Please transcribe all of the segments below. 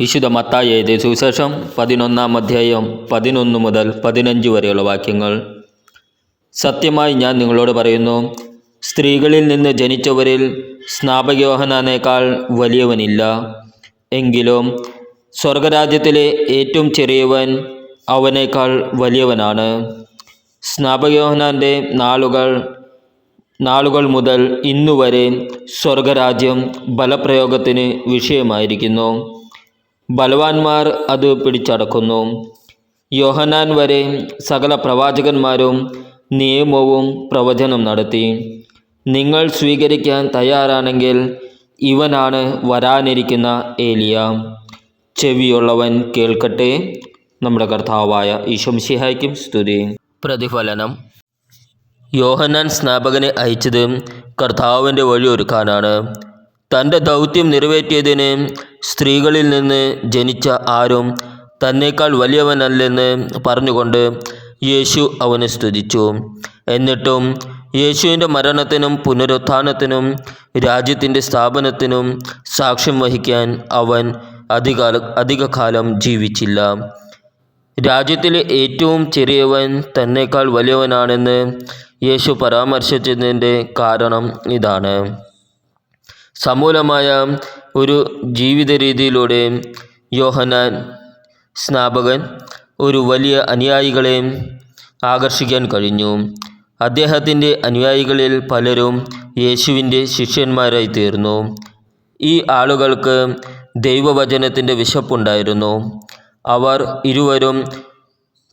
വിശുദ്ധ മത്തായി സുവിശേഷം പതിനൊന്നാം അധ്യായം പതിനൊന്ന് മുതൽ പതിനഞ്ച് വരെയുള്ള വാക്യങ്ങൾ. സത്യമായി ഞാൻ നിങ്ങളോട് പറയുന്നു സ്ത്രീകളിൽ നിന്ന് ജനിച്ചവരിൽ സ്നാപകയോഹനാനേക്കാൾ വലിയവനില്ല. എങ്കിലും സ്വർഗരാജ്യത്തിലെ ഏറ്റവും ചെറിയവൻ അവനേക്കാൾ വലിയവനാണ്. സ്നാപകയോഹനാന്റെ നാളുകൾ നാളുകൾ മുതൽ ഇന്നുവരെ സ്വർഗരാജ്യം ബലപ്രയോഗത്തിന് വിഷയമായിരിക്കുന്നു. ബലവാന്മാർ അത് പിടിച്ചടക്കുന്നു. യോഹനാൻ വരെ സകല പ്രവാചകന്മാരും നിയമവും പ്രവചനം നടത്തി. നിങ്ങൾ സ്വീകരിക്കാൻ തയ്യാറാണെങ്കിൽ ഇവനാണ് വരാനിരിക്കുന്ന ഏലിയ. ചെവിയുള്ളവൻ കേൾക്കട്ടെ. നമ്മുടെ കർത്താവായ ഈശംസിഹായ്ക്കും സ്തുതി. പ്രതിഫലനം. യോഹനാൻ സ്നാപകനെ അയച്ചത് കർത്താവിന്റെ വഴിയൊരുക്കാനാണ്. തന്റെ ദൗത്യം നിറവേറ്റിയതിന് സ്ത്രീകളിൽ നിന്ന് ജനിച്ച ആരും തന്നേക്കാൾ വലിയവനല്ലെന്ന് പറഞ്ഞുകൊണ്ട് യേശു അവനെ സ്തുതിച്ചു. എന്നിട്ടും യേശുവിന്റെ മരണത്തിനും പുനരുത്ഥാനത്തിനും രാജ്യത്തിന്റെ സ്ഥാപനത്തിനും സാക്ഷ്യം വഹിക്കാൻ അവൻ അധിക അധികകാലം ജീവിച്ചില്ല. രാജ്യത്തിലെ ഏറ്റവും ചെറിയവൻ തന്നേക്കാൾ വലിയവനാണെന്ന് യേശു പരാമർശിച്ചതിന്റെ കാരണം ഇതാണ്. സമൂലമായ ഒരു ജീവിത രീതിയിലൂടെ യോഹനാൻ സ്നാപകൻ ഒരു വലിയ അനുയായികളെ ആകർഷിക്കാൻ കഴിഞ്ഞു. അദ്ദേഹത്തിന്റെ അനുയായികളിൽ പലരും യേശുവിന്റെ ശിഷ്യന്മാരായി തീർന്നു. ഈ ആളുകൾക്ക് ദൈവവചനത്തിന്റെ വിശപ്പുണ്ടായിരുന്നു. അവർ ഇരുവരും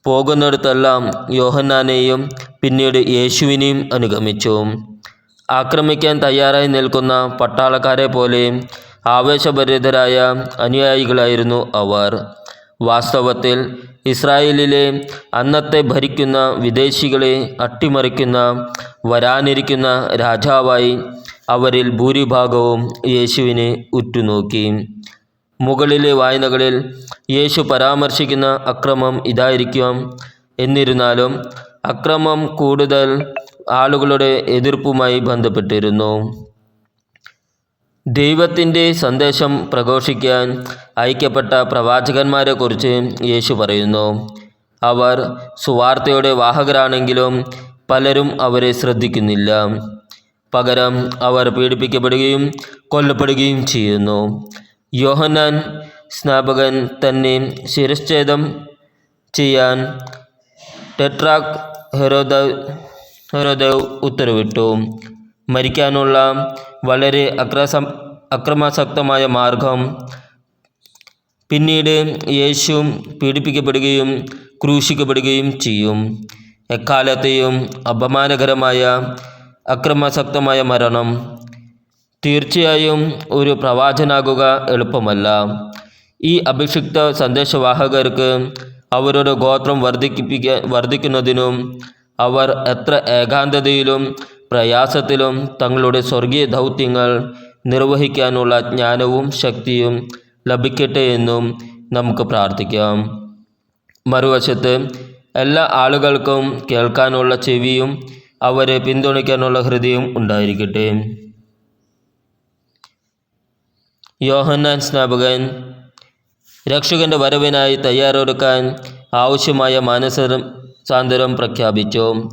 പോകുന്നിടത്തെല്ലാം യോഹന്നാനെയും പിന്നീട് യേശുവിനെയും അനുഗമിച്ചു. ആക്രമിക്കാൻ തയ്യാറായി നിൽക്കുന്ന പട്ടാളക്കാരെ പോലെ ആവേശഭരിതരായ അനുയായികളായിരുന്നു അവർ. വാസ്തവത്തിൽ ഇസ്രായേലിലെ അന്നത്തെ ഭരിക്കുന്ന വിദേശികളെ അട്ടിമറിക്കുന്ന വരാനിരിക്കുന്ന രാജാവായി അവരിൽ ഭൂരിഭാഗവും യേശുവിനെ ഉറ്റുനോക്കി. മുകളിലെ വായനകളിൽ യേശു പരാമർശിക്കുന്ന അക്രമം ഇതായിരിക്കും. എന്നിരുന്നാലും അക്രമം കൂടുതൽ ആളുകളുടെ എതിർപ്പുമായി ബന്ധപ്പെട്ടിരുന്നു. ദൈവത്തിന്റെ സന്ദേശം പ്രഘോഷിക്കാൻ അയക്കപ്പെട്ട പ്രവാചകന്മാരെക്കുറിച്ച് യേശു പറയുന്നു. അവർ സുവാർത്തയുടെ വാഹകരാണെങ്കിലും പലരും അവരെ ശ്രദ്ധിക്കുന്നില്ല. പകരം അവർ പീഡിപ്പിക്കപ്പെടുകയും കൊല്ലപ്പെടുകയും ചെയ്യുന്നു. യോഹന്നാൻ സ്നാപകൻ തന്നെ ശിരശ്ഛേദം ചെയ്യാൻ ടെട്രാക് ഹെരോദ ഹെരോദേവ് ഉത്തരവിട്ടു. മരിക്കാനുള്ള വളരെ അക്രസ അക്രമാസക്തമായ മാർഗം. പിന്നീട് യേശു പീഡിപ്പിക്കപ്പെടുകയും ക്രൂശിക്കപ്പെടുകയും ചെയ്യും. എക്കാലത്തെയും അപമാനകരമായ അക്രമാസക്തമായ മരണം. തീർച്ചയായും ഒരു പ്രവാചനാകുക എളുപ്പമല്ല. ഈ അഭിഷിക്ത സന്ദേശവാഹകർക്ക് അവരുടെ ഗോത്രം വർദ്ധിപ്പിക്ക വർദ്ധിക്കുന്നതിനും അവർ എത്ര ഏകാന്തതയിലും പ്രയാസത്തിലും തങ്ങളുടെ സ്വർഗീയ ദൗത്യങ്ങൾ നിർവഹിക്കാനുള്ള ജ്ഞാനവും ശക്തിയും ലഭിക്കട്ടെ എന്നും നമുക്ക് പ്രാർത്ഥിക്കാം. മറുവശത്ത് എല്ലാ ആളുകൾക്കും കേൾക്കാനുള്ള ചെവിയും അവരെ പിന്തുണയ്ക്കാനുള്ള ഹൃദയം ഉണ്ടായിരിക്കട്ടെ. യോഹന്നാൻ സ്നാപകൻ രക്ഷകന്റെ വരവിനായി തയ്യാറെടുക്കാൻ ആവശ്യമായ മാനസ സാന്തരം പ്രഖ്യാപിച്ചു.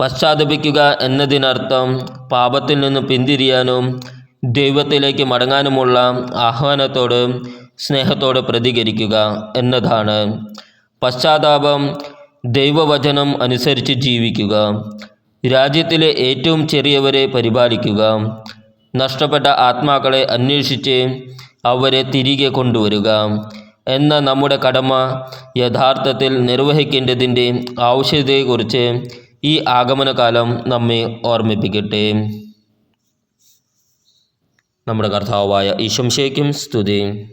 പശ്ചാത്തപിക്കുക എന്നതിനർത്ഥം പാപത്തിൽ നിന്ന് പിന്തിരിയാനും ദൈവത്തിലേക്ക് മടങ്ങാനുമുള്ള ആഹ്വാനത്തോട് സ്നേഹത്തോട് പ്രതികരിക്കുക എന്നതാണ്. പശ്ചാത്താപം ദൈവവചനം അനുസരിച്ച് ജീവിക്കുക. രാജ്യത്തിലെ ഏറ്റവും ചെറിയവരെ പരിപാലിക്കുക. നഷ്ടപ്പെട്ട ആത്മാക്കളെ അന്വേഷിച്ച് അവരെ തിരികെ കൊണ്ടുവരിക. എന്ന നമ്മുടെ കടമ യഥാർത്ഥത്തിൽ നിർവഹിക്കേണ്ടതിന്റെ ആവശ്യകതയെക്കുറിച്ച് ഈ ആഗമനകാലം നമ്മെ ഓർമ്മിപ്പിക്കട്ടെ. നമ്മുടെ കർത്താവായ ഈശംശയ്ക്കും സ്തുതി.